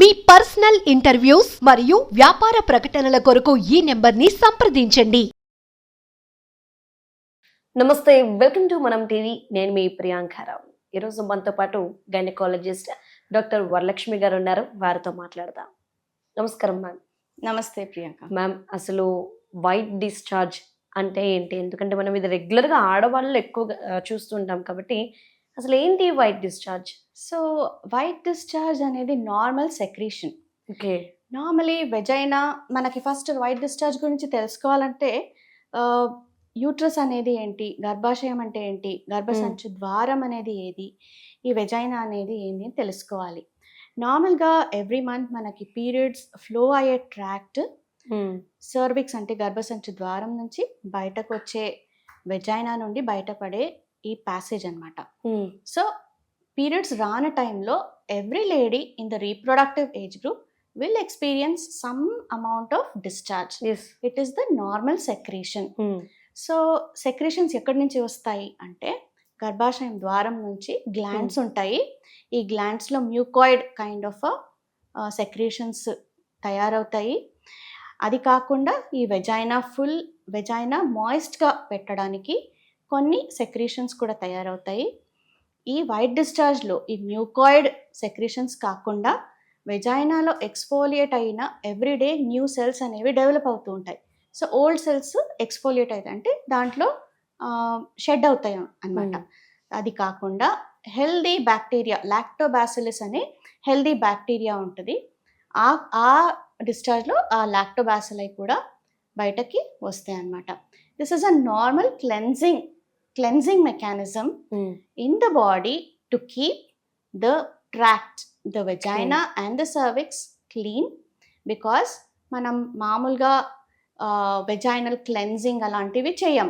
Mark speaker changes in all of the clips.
Speaker 1: మీ personal interviews మరియు వ్యాపార ప్రకటనల కొరకు ఈ నెంబర్ని సంప్రదించండి.
Speaker 2: నమస్తే వెల్కమ్ టు మనం టీవీ. నేను మీ ప్రియాంకారావు ఈరోజు మనతో పాటు గైనకాలజిస్ట్ డాక్టర్ వరలక్ష్మి గారు ఉన్నారు. వారితో మాట్లాడదాం. నమస్కారం మ్యామ్.
Speaker 3: నమస్తే ప్రియాంక.
Speaker 2: మ్యామ్ అసలు వైట్ డిశ్చార్జ్ అంటే ఏంటి? ఎందుకంటే మనం ఇది రెగ్యులర్గా ఆడవాళ్ళు ఎక్కువగా చూస్తుంటాం కాబట్టి అసలు ఏంటి white discharge?
Speaker 3: So white discharge అనేది normal secretion.
Speaker 2: Okay.
Speaker 3: Normally vagina మనకి ఫస్ట్ వైట్ డిశ్చార్జ్ గురించి తెలుసుకోవాలంటే యూట్రస్ అనేది ఏంటి? గర్భాశయం అంటే ఏంటి? గర్భసంచి ద్వారం అనేది ఏది? ఈ వెజైనా అనేది ఏంటి అని తెలుసుకోవాలి. నార్మల్గా ఎవ్రీ మంత్ మనకి పీరియడ్స్ ఫ్లో అయ్యే ట్రాక్ట్ సర్విక్స్ అంటే గర్భసంచి ద్వారం నుంచి బయటకు వచ్చే వెజైనా నుండి బయటపడే ఈ ప్యాసేజ్ అన్నమాట. సో పీరియడ్స్ రాని టైంలో every lady in the reproductive age group will experience some amount of discharge it is the normal secretion so secretions ఎక్కడి నుంచి వస్తాయి అంటే గర్భాశయం ద్వారం నుంచి గ్లాండ్స్ ఉంటాయి. ఈ గ్లాండ్స్లో మ్యూకాయిడ్ కైండ్ ఆఫ్ సెక్రీషన్స్ తయారవుతాయి. అది కాకుండా ఈ వెజైనా ఫుల్ వెజైనా మాయిస్ట్గా పెట్టడానికి కొన్ని సెక్రీషన్స్ కూడా తయారవుతాయి. ఈ వైట్ డిశ్చార్జ్లో ఈ మ్యూకాయిడ్ సెక్రీషన్స్ కాకుండా వెజైనాలో ఎక్స్ఫోలియేట్ అయిన ఎవ్రీడే న్యూ సెల్స్ అనేవి డెవలప్ అవుతూ ఉంటాయి. సో ఓల్డ్ సెల్స్ ఎక్స్ఫోలియేట్ అవుతాయి. అంటే దాంట్లో షెడ్ అవుతాయి అన్నమాట. అది కాకుండా హెల్దీ బ్యాక్టీరియా లాక్టోబాసిలిస్ అనే హెల్దీ బ్యాక్టీరియా ఉంటుంది. ఆ ఆ డిశ్చార్జ్లో ఆ లాక్టోబాసిలై కూడా బయటకి వస్తాయి అన్నమాట. This is a normal cleansing cleansing mechanism in the body to keep the tract, the vagina and the cervix clean because మనం మామూలుగా వెజైనల్ క్లెన్జింగ్ అలాంటివి చేయం.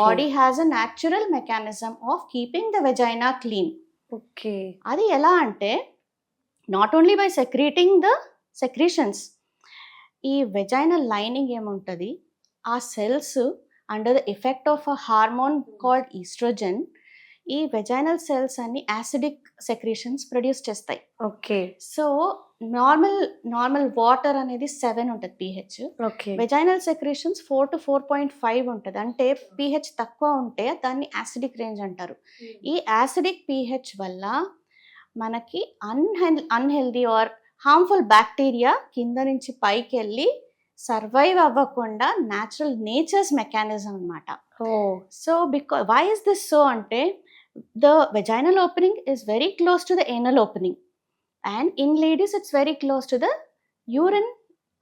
Speaker 3: Body has a natural mechanism of keeping the vagina clean
Speaker 2: okay
Speaker 3: అది ఎలా అంటే not only by secreting the secretions ఈ vaginal lining ఏముంటుంది? ఆ cells under the effect of a hormone called oestrogen ఈ వెజైనల్ సెల్స్ అన్ని యాసిడిక్ సెక్రీషన్స్ ప్రొడ్యూస్ చేస్తాయి.
Speaker 2: Okay
Speaker 3: so normal normal water అనేది సెవెన్ ఉంటుంది pH
Speaker 2: okay
Speaker 3: vaginal secretions four to four point five ఉంటుంది. అంటే pH తక్కువ ఉంటే దాన్ని యాసిడిక్ రేంజ్ అంటారు. ఈ యాసిడిక్ పిహెచ్ వల్ల మనకి అన్హెల్ అన్హెల్దీ ఆర్ హార్మ్ఫుల్ బ్యాక్టీరియా కింద నుంచి పైకి వెళ్ళి సర్వైవ్ అవ్వకుండా న్యాచురల్ నేచర్స్ మెకానిజం అన్నమాట.
Speaker 2: ఓ.
Speaker 3: So because why is this so అంటే the vaginal opening is very close to the anal opening and in ladies it's very close to the urine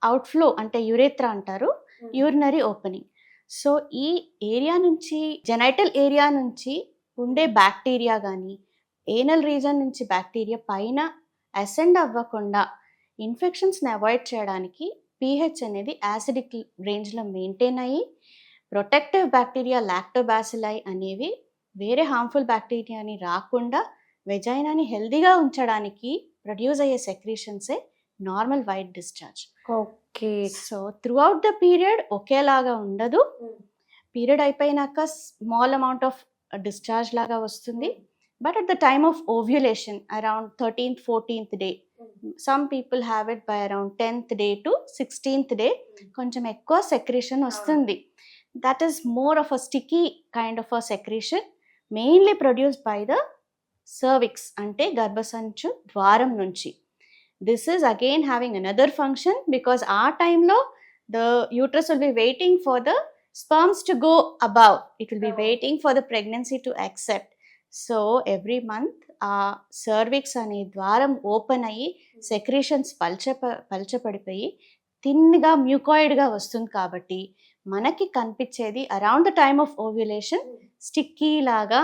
Speaker 3: outflow అంటే urethra అంటారు urinary opening so ఈ area నుంచి genital area నుంచి ఉండే bacteria కానీ anal region నుంచి bacteria పైన ascend అవ్వకుండా ఇన్ఫెక్షన్స్ని అవాయిడ్ చేయడానికి పీహెచ్ అనేది యాసిడిక్ రేంజ్లో మెయింటైన్ అయ్యి ప్రొటెక్టివ్ బ్యాక్టీరియా లాక్టోబాసిలై అనేవి వేరే హార్మ్ఫుల్ బ్యాక్టీరియాని రాకుండా వెజైనాని హెల్దీగా ఉంచడానికి ప్రొడ్యూస్ అయ్యే సెక్రీషన్సే normal white discharge.
Speaker 2: Okay.
Speaker 3: So throughout the period ఒకేలాగా ఉండదు. పీరియడ్ అయిపోయినాక స్మాల్ అమౌంట్ ఆఫ్ డిశ్చార్జ్ లాగా వస్తుంది. But at the time of ovulation around thirteenth fourteenth day some people have it by around tenth day to sixteenth day కొంచెం ఎక్కువ secretion వస్తుంది. That is more of a sticky kind of a secretion mainly produced by the cervix అంటే గర్భసంచు ద్వారం నుంచి. This is again having another function because ఆ టైంలో the uterus will be waiting for the sperms to go above it will be. Waiting for the pregnancy to accept so every month ఆ cervix అనే ద్వారం open అయ్యి secretions పల్చ పల్చపడిపోయి థిన్గా మ్యూకాయిడ్గా వస్తుంది కాబట్టి మనకి కనిపించేది around the time of ovulation sticky లాగా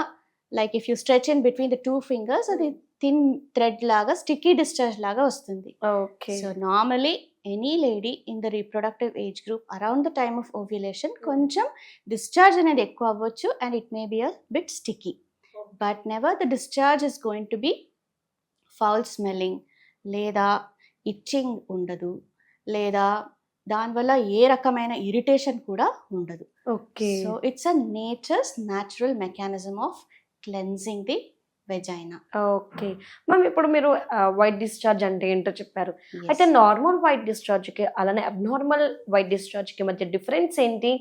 Speaker 3: like if you stretch in between the two fingers అది థిన్ థ్రెడ్ లాగా స్టిక్కీ డిశ్చార్జ్ లాగా వస్తుంది.
Speaker 2: Okay
Speaker 3: so normally any lady in the reproductive age group around the time of ovulation కొంచెం discharge అనేది ఎక్కువ అవ్వచ్చు and it may be a bit sticky but never the discharge is going to be foul smelling లేదా itching ఉండదు. లేదా దానివల్ల ఏ రకమైన irritation కూడా ఉండదు.
Speaker 2: Okay
Speaker 3: so it's a nature's natural mechanism of cleansing the vagina
Speaker 2: okay. Ma'am ఇప్పుడు మీరు white discharge అంటే ఏంటో చెప్పారు. అయితే నార్మల్ వైట్ డిశ్చార్జ్కి అలానే అబ్నార్మల్ వైట్ డిశ్చార్జ్కి మధ్య డిఫరెన్స్ ఏంటి?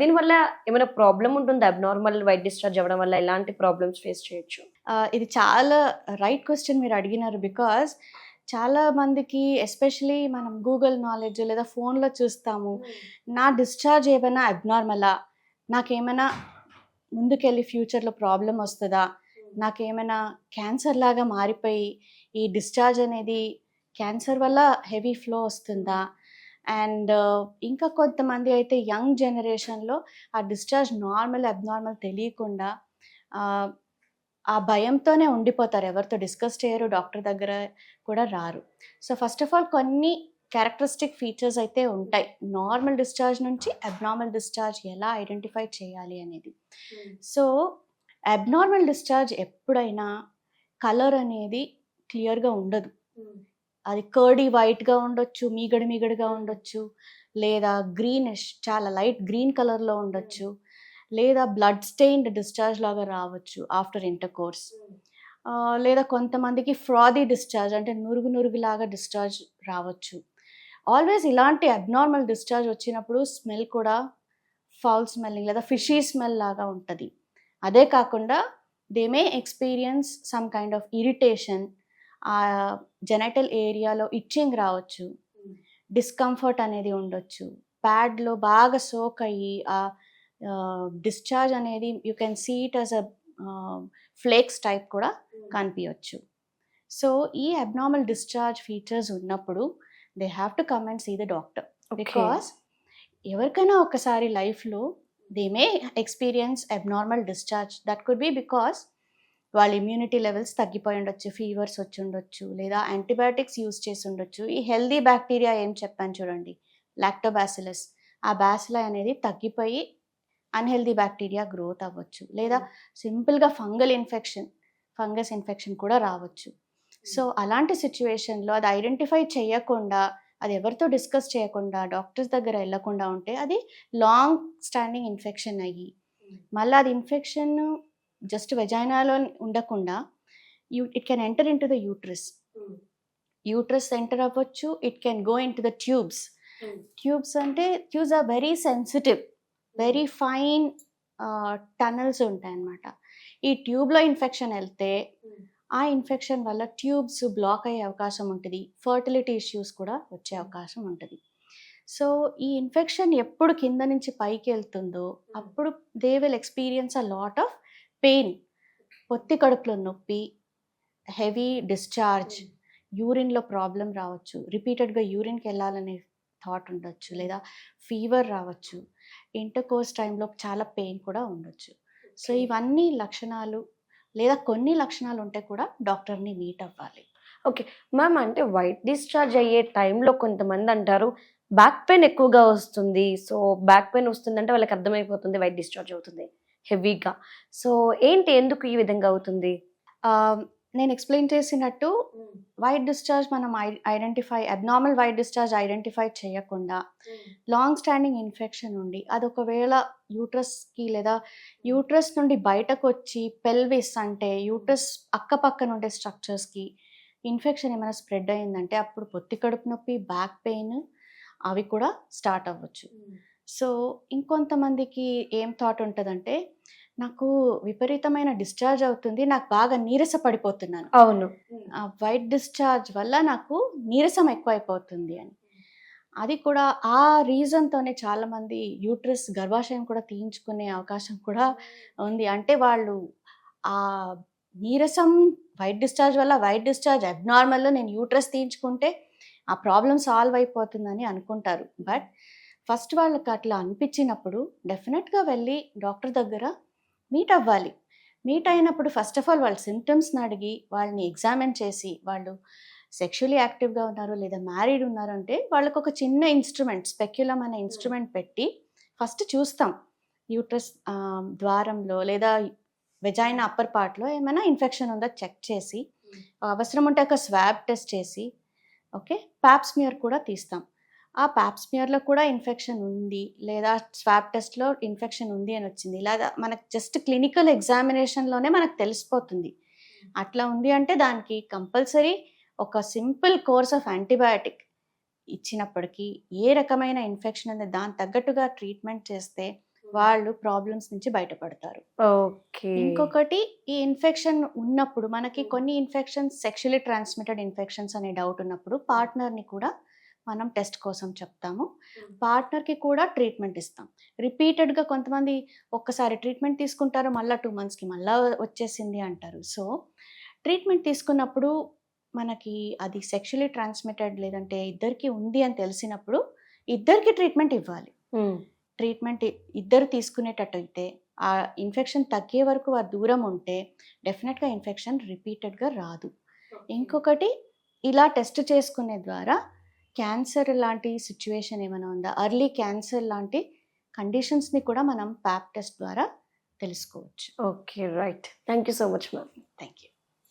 Speaker 2: దీనివల్ల ఏమైనా ప్రాబ్లం ఉంటుంది? అబ్నార్మల్ వైట్ డిశ్చార్జ్ అవ్వడం వల్ల ఎలాంటి ప్రాబ్లమ్స్ ఫేస్ చేయొచ్చు?
Speaker 3: ఇది చాలా రైట్ క్వశ్చన్ మీరు అడిగినారు బికాస్ చాలా మందికి ఎస్పెషలీ మనం గూగుల్ నాలెడ్జ్ లేదా ఫోన్లో చూస్తాము నా డిశ్చార్జ్ ఏమైనా అబ్నార్మలా? నాకేమైనా ముందుకెళ్ళి ఫ్యూచర్లో ప్రాబ్లం వస్తుందా? నాకేమైనా క్యాన్సర్ లాగా మారిపోయి ఈ డిశ్చార్జ్ అనేది క్యాన్సర్ వల్ల హెవీ ఫ్లో వస్తుందా? అండ్ ఇంకా కొంతమంది అయితే యంగ్ జనరేషన్లో ఆ డిశ్చార్జ్ నార్మల్ అబ్నార్మల్ తెలియకుండా ఆ, భయంతోనే ఉండిపోతారు. ఎవరితో డిస్కస్ చేయరు డాక్టర్ దగ్గర కూడా రారు. సో ఫస్ట్ ఆఫ్ ఆల్ కొన్ని క్యారెక్టరిస్టిక్ ఫీచర్స్ అయితే ఉంటాయి. నార్మల్ డిశ్చార్జ్ నుంచి అబ్నార్మల్ డిశ్చార్జ్ ఎలా ఐడెంటిఫై చేయాలి అనేది. సో అబ్నార్మల్ డిశ్చార్జ్ ఎప్పుడైనా కలర్ అనేది క్లియర్గా ఉండదు. అది కర్డీ వైట్గా ఉండొచ్చు మీగడ మీగడగా ఉండొచ్చు లేదా గ్రీనిష్ చాలా లైట్ గ్రీన్ కలర్లో ఉండొచ్చు లేదా బ్లడ్ స్టెయిన్డ్ డిశ్చార్జ్ లాగా రావచ్చు ఆఫ్టర్ ఇంటర్ కోర్స్ లేదా కొంతమందికి ఫ్రాదీ డిశ్చార్జ్ అంటే నురుగు నురుగులాగా డిశ్చార్జ్ రావచ్చు. ఆల్వేస్ ఇలాంటి అబ్నార్మల్ డిశ్చార్జ్ వచ్చినప్పుడు స్మెల్ కూడా ఫౌల్ స్మెల్లింగ్ లేదా ఫిషీ స్మెల్ లాగా ఉంటుంది. అదే కాకుండా they may experience some kind of irritation ఆ జెనటల్ ఏరియాలో ఇచ్చింగ్ రావచ్చు డిస్కంఫర్ట్ అనేది ఉండొచ్చు ప్యాడ్లో బాగా సోక్ అయ్యి ఆ డిశ్చార్జ్ అనేది you can see it as a flakes type కూడా కనిపించవచ్చు సో ఈ అబ్నార్మల్ డిశ్చార్జ్ ఫీచర్స్ ఉన్నప్పుడు they have to come and see the doctor because ఎవరికైనా ఒకసారి లైఫ్లో they may experience abnormal discharge that could be because వాళ్ళ immunity levels తగ్గిపోయి ఉండొచ్చు ఫీవర్స్ వచ్చి ఉండొచ్చు లేదా యాంటీబయాటిక్స్ యూస్ చేసి ఉండొచ్చు. ఈ హెల్దీ బ్యాక్టీరియా ఏం చెప్పాను చూడండి లాక్టోబాసిలస్ ఆ బ్యాసిలా అనేది తగ్గిపోయి అన్హెల్దీ బ్యాక్టీరియా గ్రోత్ అవ్వచ్చు. లేదా సింపుల్గా ఫంగల్ ఇన్ఫెక్షన్ ఫంగస్ ఇన్ఫెక్షన్ కూడా రావచ్చు. సో అలాంటి సిచ్యువేషన్లో అది ఐడెంటిఫై చేయకుండా అది ఎవరితో డిస్కస్ చేయకుండా డాక్టర్స్ దగ్గర వెళ్ళకుండా ఉంటే అది లాంగ్ స్టాండింగ్ ఇన్ఫెక్షన్ అయ్యి. మళ్ళీ అది ఇన్ఫెక్షన్ జస్ట్ వెజైనాలో ఉండకుండా you it can enter into the uterus. Uterus enter అవ్వచ్చు it can go into the tubes. Tubes అంటే tubes are very sensitive very fine tunnels ఉంటాయి అన్నమాట ఈ ట్యూబ్లో ఇన్ఫెక్షన్ వెళ్తే ఆ ఇన్ఫెక్షన్ వల్ల ట్యూబ్స్ బ్లాక్ అయ్యే అవకాశం ఉంటుంది. ఫర్టిలిటీ ఇష్యూస్ కూడా వచ్చే అవకాశం ఉంటుంది. సో ఈ ఇన్ఫెక్షన్ ఎప్పుడు కింద నుంచి పైకి వెళ్తుందో అప్పుడు they will experience a lot of pain. పొత్తి కడుపులో నొప్పి హెవీ డిశ్చార్జ్ యూరిన్లో ప్రాబ్లం రావచ్చు. రిపీటెడ్గా యూరిన్కి వెళ్ళాలనే థాట్ ఉండొచ్చు. లేదా ఫీవర్ రావచ్చు. ఇంటర్ కోర్స్ టైంలో చాలా పెయిన్ కూడా ఉండొచ్చు. సో ఇవన్నీ లక్షణాలు లేదా కొన్ని లక్షణాలు ఉంటే కూడా డాక్టర్ని మీట్ అవ్వాలి.
Speaker 2: మ్యామ్ అంటే వైట్ డిశ్చార్జ్ అయ్యే టైంలో కొంతమంది అంటారు బ్యాక్ పెయిన్ ఎక్కువగా వస్తుంది. సో బ్యాక్ పెయిన్ వస్తుందంటే వాళ్ళకి అర్థమైపోతుంది వైట్ డిశ్చార్జ్ అవుతుంది హెవీగా. సో ఏంటి ఎందుకు ఈ విధంగా అవుతుంది?
Speaker 3: నేను ఎక్స్ప్లెయిన్ చేసినట్టు వైట్ డిశ్చార్జ్ మనం identify abnormal white discharge identify చేయకుండా లాంగ్ స్టాండింగ్ ఇన్ఫెక్షన్ ఉండి అది ఒకవేళ యూట్రస్కి లేదా యూట్రస్ నుండి బయటకు వచ్చి పెల్విస్ అంటే యూట్రస్ అక్కపక్కన ఉండే స్ట్రక్చర్స్కి ఇన్ఫెక్షన్ ఏమైనా స్ప్రెడ్ అయిందంటే అప్పుడు పొత్తి కడుపు నొప్పి బ్యాక్ పెయిన్ అవి కూడా స్టార్ట్ అవ్వచ్చు. సో ఇంకొంతమందికి ఏం థాట్ ఉంటుందంటే నాకు విపరీతమైన డిశ్చార్జ్ అవుతుంది నాకు బాగా నీరస పడిపోతున్నాను
Speaker 2: అవును.
Speaker 3: ఆ వైట్ డిశ్చార్జ్ వల్ల నాకు నీరసం ఎక్కువైపోతుంది అని. అది కూడా ఆ రీజన్తోనే చాలామంది యూట్రస్ గర్భాశయం కూడా తీయించుకునే అవకాశం కూడా ఉంది. అంటే వాళ్ళు ఆ నీరసం వైట్ డిశ్చార్జ్ వల్ల వైట్ డిశ్చార్జ్ అబ్నార్మల్లో నేను యూట్రస్ తీయించుకుంటే ఆ ప్రాబ్లం సాల్వ్ అయిపోతుందని అనుకుంటారు. బట్ ఫస్ట్ వాళ్ళకి అట్లా అనిపించినప్పుడు డెఫినెట్గా వెళ్ళి డాక్టర్ దగ్గర మీట్ అవ్వాలి. మీట్ అయినప్పుడు ఫస్ట్ ఆఫ్ ఆల్ వాళ్ళ సిమ్టమ్స్ని అడిగి వాళ్ళని ఎగ్జామిన్ చేసి వాళ్ళు సెక్షువలీ యాక్టివ్గా ఉన్నారు లేదా మ్యారీడ్ ఉన్నారంటే వాళ్ళకు ఒక చిన్న ఇన్స్ట్రుమెంట్ స్పెక్యులం అనే ఇన్స్ట్రుమెంట్ పెట్టి ఫస్ట్ చూస్తాం. యూట్రస్ ద్వారంలో లేదా వెజైన అప్పర్ పార్ట్లో ఏమైనా ఇన్ఫెక్షన్ ఉందో చెక్ చేసి అవసరం ఉంటే ఒక స్వాబ్ టెస్ట్ చేసి ఓకే ప్యాప్స్మియర్ కూడా తీస్తాం. ఆ ప్యాప్స్మియర్లో కూడా ఇన్ఫెక్షన్ ఉంది లేదా స్వాబ్ టెస్ట్లో ఇన్ఫెక్షన్ ఉంది అని వచ్చింది. ఇలా మనకు జస్ట్ క్లినికల్ ఎగ్జామినేషన్లోనే మనకు తెలిసిపోతుంది. అట్లా ఉంది అంటే దానికి కంపల్సరీ ఒక సింపుల్ కోర్స్ ఆఫ్ యాంటీబయాటిక్ ఇచ్చినప్పటికీ ఏ రకమైన ఇన్ఫెక్షన్ అనేది దాని తగ్గట్టుగా ట్రీట్మెంట్ చేస్తే వాళ్ళు ప్రాబ్లమ్స్ నుంచి బయటపడతారు.
Speaker 2: ఓకే.
Speaker 3: ఇంకొకటి ఈ ఇన్ఫెక్షన్ ఉన్నప్పుడు మనకి కొన్ని ఇన్ఫెక్షన్స్ సెక్షువలీ ట్రాన్స్మిటెడ్ ఇన్ఫెక్షన్స్ అనే డౌట్ ఉన్నప్పుడు పార్ట్నర్ని కూడా మనం టెస్ట్ కోసం చెప్తాము. పార్ట్నర్కి కూడా ట్రీట్మెంట్ ఇస్తాం. రిపీటెడ్గా కొంతమంది ఒక్కసారి ట్రీట్మెంట్ తీసుకుంటారు మళ్ళీ టూ మంత్స్కి మళ్ళీ వచ్చేసింది అంటారు. సో ట్రీట్మెంట్ తీసుకున్నప్పుడు మనకి అది సెక్షువలీ ట్రాన్స్మిటెడ్ లేదంటే ఇద్దరికి ఉంది అని తెలిసినప్పుడు ఇద్దరికి ట్రీట్మెంట్ ఇవ్వాలి. ట్రీట్మెంట్ ఇద్దరు తీసుకునేటట్టయితే ఆ ఇన్ఫెక్షన్ తగ్గే వరకు వారు దూరం ఉంటే డెఫినెట్గా ఇన్ఫెక్షన్ రిపీటెడ్గా రాదు. ఇంకొకటి ఇలా టెస్ట్ చేసుకునే ద్వారా క్యాన్సర్ లాంటి సిచ్యువేషన్ ఏమైనా ఉందా? అర్లీ క్యాన్సర్ లాంటి కండిషన్స్ని కూడా మనం ప్యాప్ టెస్ట్ ద్వారా తెలుసుకోవచ్చు.
Speaker 2: Okay right. Thank you so much ma'am.
Speaker 3: Thank you.